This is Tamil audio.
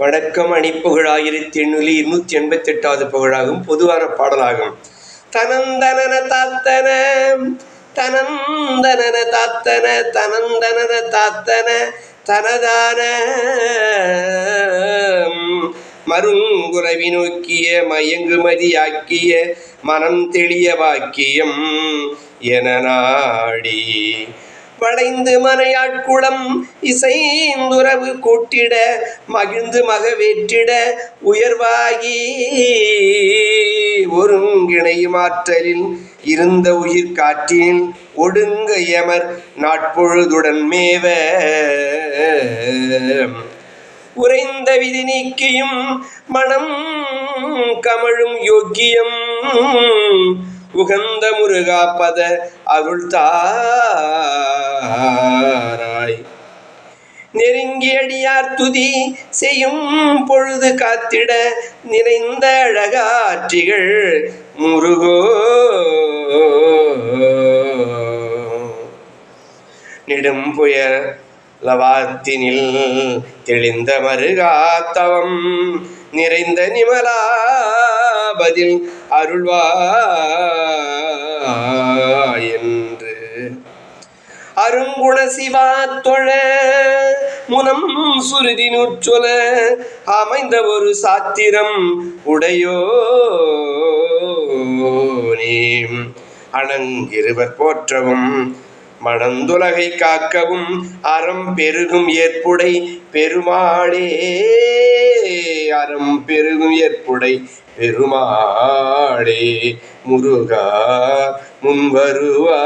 வணக்கம் அணிப்புகழ் ஆயிரத்தி எண்ணூற்றி இருநூத்தி எண்பத்தி எட்டாவது புகழாகும் பொதுவான பாடலாகும். தனந்தனன தாத்தன தனந்தனன தாத்தன தனந்தனன தாத்தன தனதான மருங்குறவி நோக்கிய மயங்குமதியாக்கிய மனம் தெளிய வாக்கியம் என நாடி வளைந்து மனையாட்குளம் இசைந்துறவு கூட்டிட மகிழ்ந்து மகவேற்றிட உயர்வாகி. ஒருங்கிணையுமாற்றலில் இருந்த உயிர் காற்றில் ஒடுங்க எமர் நாட்பொழுதுடன் மேவ. உறைந்த விதி நீக்கியும் மனம் கமழும் யோக்கியம். உகந்த முருகாப்பத அருள்தா. அடியார் துதி செய்யும் பொழுது காத்திட நிறைந்த அழகாற்றிகள் முருகோ. நெடும்புய லவாத்தினில் தெளிந்த மருகாத்தவம் நிறைந்த நிமலா பதில் அருள்வா அருங்குண சிவா தொழ முனம் சுருதி நூற்றொல அமைந்த ஒரு சாத்திரம் உடையோ நீம் அணங்கிருவர் போற்றவும் மணந்துலகை காக்கவும் அறம் பெருகும் ஏற்புடை பெருமாளே. அறம் பெருகும் ஏற்புடை பெருமாளே முருகா முன்வருவா